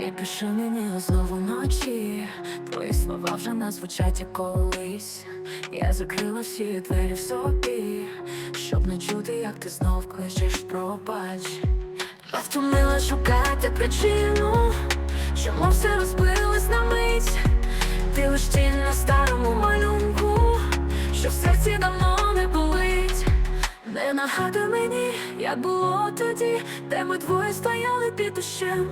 І пиши мені знову вночі Твої слова вже не звучать як колись. Я закрила всі двері в собі. Щоб не чути, як ти знов кличеш пробач. Я втомила шукати причину Чому все розбилось на мить. Ти лиш тінь на старому малюнку Що в серці давно не болить. Не нагадуй мені, як було тоді, де ми двоє стояли під дощем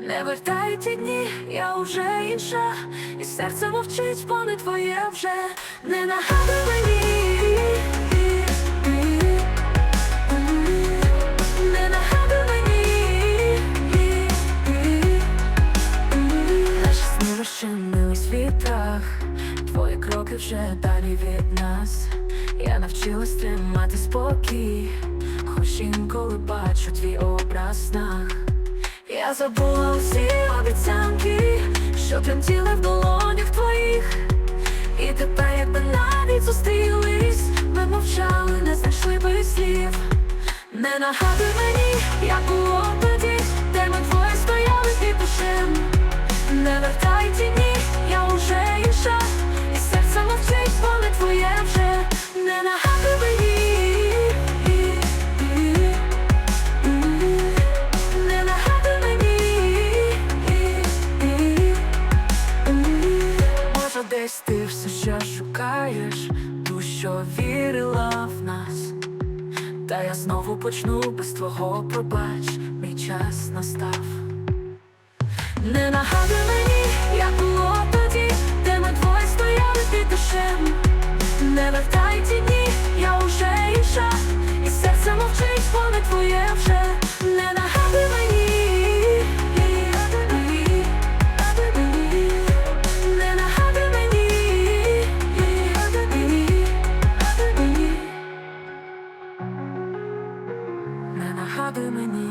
Не вертай ті дні, я уже інша, і серце мовчить, бо не твоє вже. Не нагадуй мені. Не. Наші сни розчинились в вітрах Твої кроки вже далі від нас. Я навчилась тримати спокій. Хоч інколи бачу твій образ в снах Я забула усі обіцянки Що тремтіли в долонях твоїх. І тепер, якби навіть зустрілись Ми мовчали, не знайшли би слів. Не нагадуй мені, як було шукаєш ту, що вірила в нас. Та я знову почну без твого пробач, мій час настав. Не нагадуй мені.